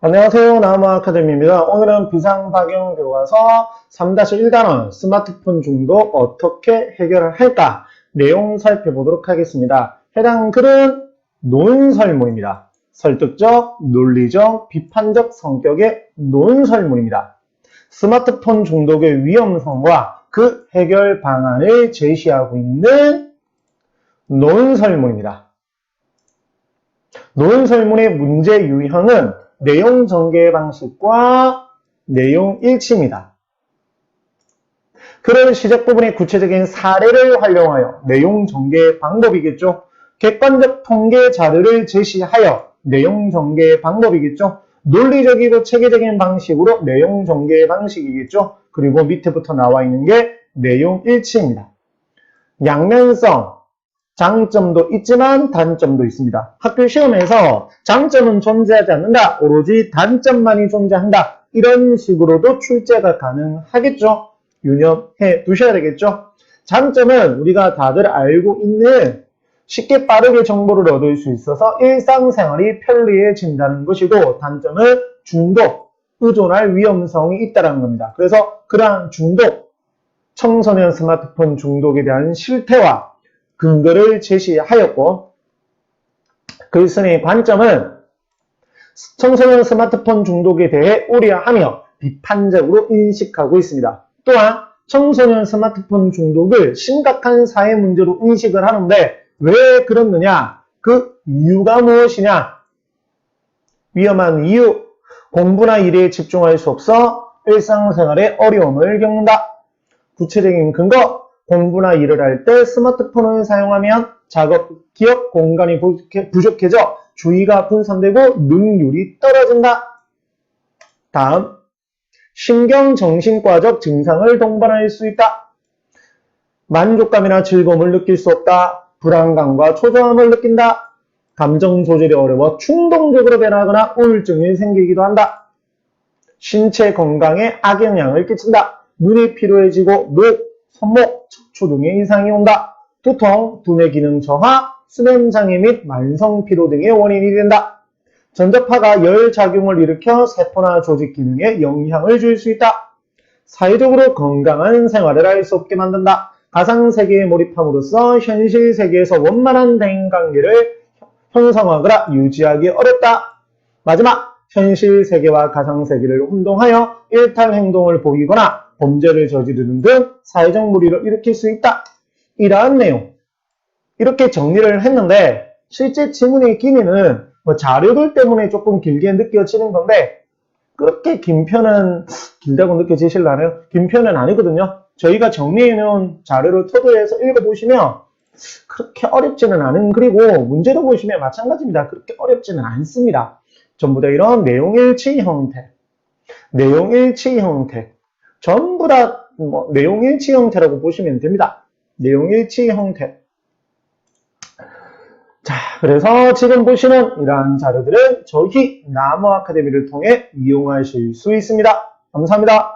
안녕하세요. 나무 아카데미입니다. 오늘은 비상박용 교과서 3-1단원 스마트폰 중독 어떻게 해결을 할까 내용 살펴보도록 하겠습니다. 해당 글은 논설문입니다. 설득적, 논리적, 비판적 성격의 논설문입니다. 스마트폰 중독의 위험성과 그 해결 방안을 제시하고 있는 논설문입니다. 논설문의 문제 유형은 내용 전개 방식과 내용 일치입니다. 글의 시작 부분의 구체적인 사례를 활용하여 내용 전개 방법이겠죠. 객관적 통계 자료를 제시하여 내용 전개 방법이겠죠. 논리적이고 체계적인 방식으로 내용 전개 방식이겠죠. 그리고 밑에부터 나와 있는 게 내용 일치입니다. 양면성, 장점도 있지만 단점도 있습니다. 학교 시험에서 장점은 존재하지 않는다. 오로지 단점만이 존재한다. 이런 식으로도 출제가 가능하겠죠. 유념해 두셔야 되겠죠. 장점은 우리가 다들 알고 있는 쉽게 빠르게 정보를 얻을 수 있어서 일상생활이 편리해진다는 것이고 단점은 중독, 의존할 위험성이 있다는 겁니다. 그래서 그러한 중독, 청소년 스마트폰 중독에 대한 실태와 근거를 제시하였고 글쓴이의 관점은 청소년 스마트폰 중독에 대해 우려하며 비판적으로 인식하고 있습니다. 또한 청소년 스마트폰 중독을 심각한 사회 문제로 인식을 하는데 왜 그렇느냐? 그 이유가 무엇이냐? 위험한 이유, 공부나 일에 집중할 수 없어 일상생활에 어려움을 겪는다. 구체적인 근거, 공부나 일을 할 때 스마트폰을 사용하면 작업, 기억 공간이 부족해, 져 주의가 분산되고 능률이 떨어진다. 다음, 신경정신과적 증상을 동반할 수 있다. 만족감이나 즐거움을 느낄 수 없다. 불안감과 초조함을 느낀다. 감정 조절이 어려워 충동적으로 변하거나 우울증이 생기기도 한다. 신체 건강에 악영향을 끼친다. 눈이 피로해지고 목, 손목, 척추 등의 이상이 온다. 두통, 두뇌 기능 저하, 수면 장애 및 만성 피로 등의 원인이 된다. 전자파가 열 작용을 일으켜 세포나 조직 기능에 영향을 줄 수 있다. 사회적으로 건강한 생활을 할 수 없게 만든다. 가상 세계에 몰입함으로써 현실 세계에서 원만한 대인 관계를 형성하거나 유지하기 어렵다. 마지막, 현실 세계와 가상 세계를 혼동하여 일탈 행동을 보이거나 범죄를 저지르는 등 사회적 무리를 일으킬 수 있다. 이러한 내용. 이렇게 정리를 했는데 실제 지문의 길이는 뭐 자료들 때문에 조금 길게 느껴지는 건데 그렇게 긴 편은 길다고 느껴지실라나요? 긴 편은 아니거든요. 저희가 정리해 놓은 자료를 토대해서 읽어보시면 그렇게 어렵지는 않은 그리고 문제도 보시면 마찬가지입니다. 그렇게 어렵지는 않습니다. 전부 다 이런 내용일치 형태, 내용일치 형태, 전부 다 뭐 내용 일치 형태라고 보시면 됩니다. 내용 일치 형태. 자, 그래서 지금 보시는 이러한 자료들은 저희 나무 아카데미를 통해 이용하실 수 있습니다. 감사합니다.